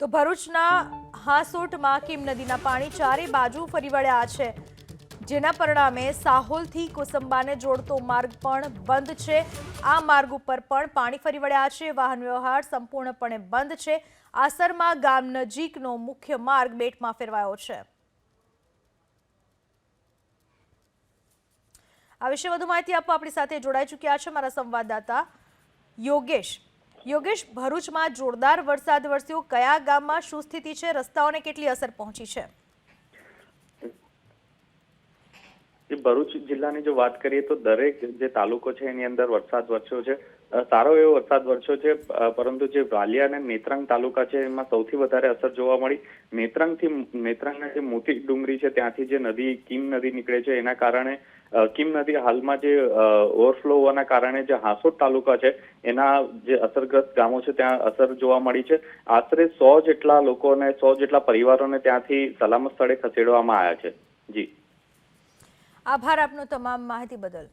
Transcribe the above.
તો ભરૂચના હાસોટમાં કીમ નદીના પાણી ચારે બાજુ ફરી વળ્યા છે. જેના પરિણામે સાહોલથી કોસંબાને જોડતો માર્ગ પણ બંધ છે. આ માર્ગ ઉપર પણ પાણી ફરી વળ્યા છે. વાહન વ્યવહાર સંપૂર્ણપણે બંધ છે. આસરમાં ગામ નજીકનો મુખ્ય માર્ગ બેટમાં ફેરવાયો છે. આ વિશે વધુ માહિતી આપવા આપણી સાથે જોડાઈ ચૂક્યા છે મારા સંવાદદાતા યોગેશ યોગેશ, ભરૂચમાં જોરદાર વરસાદ વરસ્યો. કયા ગામમાં શું સ્થિતિ છે? રસ્તાઓને કેટલી અસર પહોંચી છે જે ભરૂચ જિલ્લાની જો વાત કરીએ તો દરેક જે તાલુકો છે એની અંદર વરસાદ વરસ્યો છે. સારો એવો વરસાદ વરસ્યો છે પરંતુ જે વાલિયા અને નેત્રંગ તાલુકા છે એમાં સૌથી વધારે અસર જોવા મળી. નેત્રંગથી નેત્રંગના જે મોટી ડુંગરી છે ત્યાંથી જે નદી, કિમ નદી નીકળે છે એના કારણે કિમ નદી હાલમાં જે ઓવરફ્લો હોવાના કારણે જે હાંસોદ તાલુકા છે એના જે અસરગ્રસ્ત ગામો છે ત્યાં અસર જોવા મળી છે. આશરે સો જેટલા લોકોને, સો જેટલા પરિવારોને ત્યાંથી સલામત સ્થળે ખસેડવામાં આવ્યા છે. જી. આભાર આપનો તમામ માહિતી બદલ.